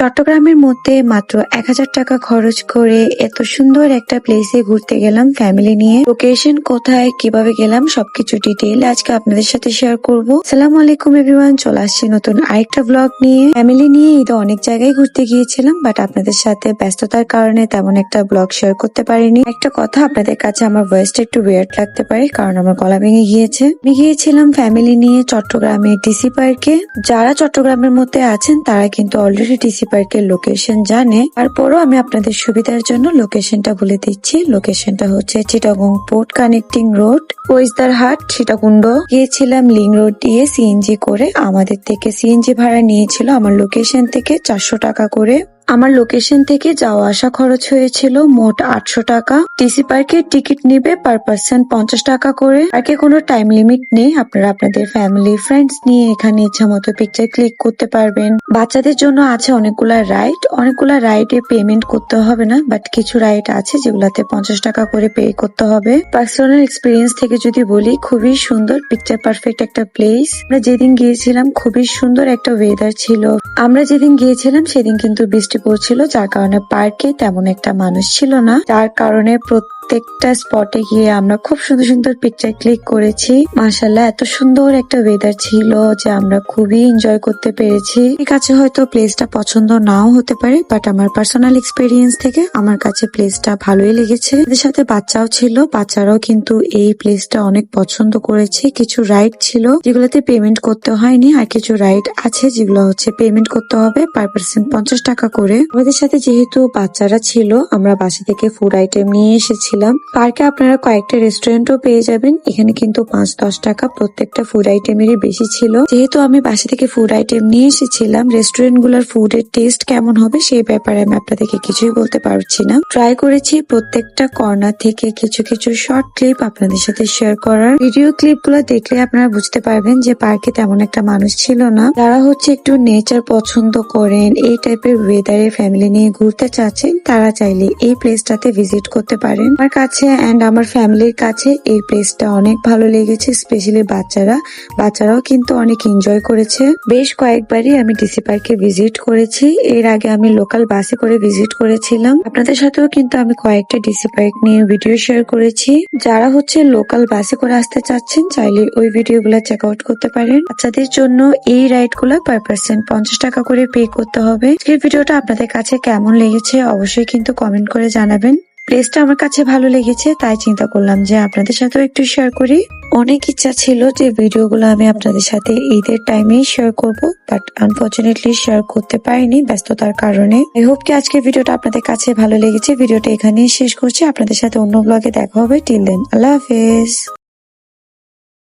চট্টগ্রামের মধ্যে মাত্র এক হাজার টাকা খরচ করে এত সুন্দর একটা প্লেসে ঘুরতে গেলাম ফ্যামিলি নিয়ে। লোকেশন কোথায়, কীভাবে গেলাম, সবকিছু ডিটেল আজকে আপনাদের সাথে শেয়ার করব। সালাম আলাইকুম এভরিওয়ান চলে আসছি নতুন আরেকটা ব্লগ নিয়ে। ফ্যামিলি নিয়ে ঈদে অনেক জায়গায় ঘুরতে গিয়েছিলাম বাট আপনাদের সাথে ব্যস্ততার কারণে তেমন একটা ব্লগ শেয়ার করতে পারিনি। একটা কথা, আপনাদের কাছে আমার ভয়েসটা একটু ওয়েয়ার্ড লাগতে পারে, কারণ আমার গলা ভেঙে গিয়েছে। আমি গিয়েছিলাম ফ্যামিলি নিয়ে চট্টগ্রামে ডিসি পার্কে যারা চট্টগ্রামের মধ্যে আছেন, তারা কিন্তু অলরেডি ডিসি পার্কের লোকেশন জানে, তারপরও আমি আপনাদের সুবিধার জন্য লোকেশনটা বলে দিচ্ছি। লোকেশনটা হচ্ছে চিটাগং পোর্ট কানেক্টিং রোড হাট সীতাকুণ্ড গিয়েছিলাম লিং রোড দিয়ে সিএনজি করে। আমাদের থেকে সিএনজি ভাড়া নিয়েছিল। আমার লোকেশন থেকে চারশো টাকা করে। আমার লোকেশন থেকে যাওয়া আসা খরচ হয়েছিল মোট আটশো টাকা। ডিসি পার্কের টিকিট নিবে পার পার্সন পঞ্চাশ টাকা করে। পার্কে কোনো টাইম লিমিট নেই, আপনারা আপনাদের ফ্যামিলি ফ্রেন্ডস নিয়ে এখানে ইচ্ছা মতো পিকচার ক্লিক করতে পারবেন। বাচ্চাদের জন্য আছে অনেকগুলা রাইড অনেকগুলা রাইডে পেমেন্ট করতে হবে না বাট কিছু রাইড আছে যেগুলাতে পঞ্চাশ টাকা করে পে করতে হবে। পার্সোনাল এক্সপিরিয়েন্স থেকে যদি বলি, খুবই সুন্দর পিকচার পারফেক্ট একটা প্লেস আমরা যেদিন গিয়েছিলাম, খুবই সুন্দর একটা ওয়েদার ছিল। আমরা যেদিন গিয়েছিলাম, সেদিন কিন্তু বৃষ্টি পড়ছিল, যার কারণে পার্কে তেমন একটা মানুষ ছিল না। যার কারণে প্রত্যেকটা স্পটে গিয়ে আমরা খুব সুন্দর সুন্দর পিকচার ক্লিক করেছি। মাসাল্লাহ এত সুন্দর একটা ওয়েদার ছিল যে আমরা খুবই এনজয় করতে পেরেছি। এর কাছে হয়তো প্লেসটা পছন্দ নাও হতে পারে বাট আমার পার্সোনাল এক্সপিরিয়েন্স থেকে আমার কাছে প্লেসটা ভালোই লেগেছে। এদের সাথে বাচ্চাও ছিল, বাচ্চারাও কিন্তু এই প্লেসটা অনেক পছন্দ করেছে। কিছু রাইড ছিল, যেগুলোতে পেমেন্ট করতে হয়নি, আর কিছু রাইড আছে যেগুলো হচ্ছে পেমেন্ট করতে হবে পার পার্সেন্ট পঞ্চাশ টাকা করে। আমাদের সাথে যেহেতু বাচ্চারা ছিল, আমরা বাসা থেকে ফুড আইটেম নিয়ে এসেছিলাম। পার্কে আপনারা কয়েকটা রেস্টুরেন্টও পেয়ে যাবেন। এখানে কিন্তু পাঁচ দশ টাকা প্রত্যেকটা ফুড আইটেমেরই বেশি ছিল। যেহেতু আমি বাসা থেকে ফুড আইটেম নিয়ে এসেছিলাম রেস্টুরেন্টগুলোর ফুডের টেস্ট কেমন হবে সেই ব্যাপারে আমি আপনাদেরকে কিছুই বলতে পারছি না। ট্রাই করেছি প্রত্যেকটা কর্নার থেকে কিছু কিছু শর্ট ক্লিপ আপনাদের সাথে শেয়ার করার। ভিডিও ক্লিপগুলো দেখলে আপনারা বুঝতে পারবেন যে পার্কে তেমন একটা মানুষ ছিল না। যারা হচ্ছে একটু নেচার পছন্দ করেন, এই টাইপের ওয়েদারে ফ্যামিলি নিয়ে ঘুরতে চাচ্ছেন, তারা চাইলে এই প্লেসটাতে ভিজিট করতে পারেন। আমার কাছে অ্যান্ড আমার ফ্যামিলির কাছে এই প্লেসটা অনেক ভালো লেগেছে স্পেশালি বাচ্চারা। বাচ্চারাও কিন্তু অনেক এনজয় করেছে। বেশ কয়েকবারই আমি ডিসি পার্কে ভিজিট করেছি। এর আগে আমি লোকাল বাসে করে ভিজিট করেছিলাম। আপনাদের সাথেও কিন্তু আমি কয়েকটা ডিসি পার্ক নিয়ে ভিডিও শেয়ার করেছি। যারা হচ্ছে লোকাল বাসে করে আসতে চাচ্ছেন, চাইলে ওই ভিডিওগুলো চেক আউট করতে পারেন। বাচ্চাদের জন্য এই রাইডগুলো পার পার্সেন্ট পঞ্চাশ টাকা করে পে করতে হবে। এই ভিডিওটা আপনাদের কাছে কেমন লেগেছে অবশ্যই কিন্তু কমেন্ট করে জানাবেন। প্লেসটা আমার কাছে ভালো লেগেছে, তাই চিন্তা করলাম যে আপনাদের সাথেও একটু শেয়ার করি। অনেক ইচ্ছা ছিল যে ভিডিওগুলো আমি আপনাদের সাথে ঈদের টাইমেই শেয়ার করব বাট আনফর্চুনেটলি শেয়ার করতে পারিনি ব্যস্ততার কারণে। আই হোপ কি আজকের ভিডিওটা আপনাদের কাছে ভালো লেগেছে। ভিডিওটা এখানেই শেষ করছি। আপনাদের সাথে অন্য ব্লগে দেখা হবে। টিল দেন আল্লাহ হাফেজ।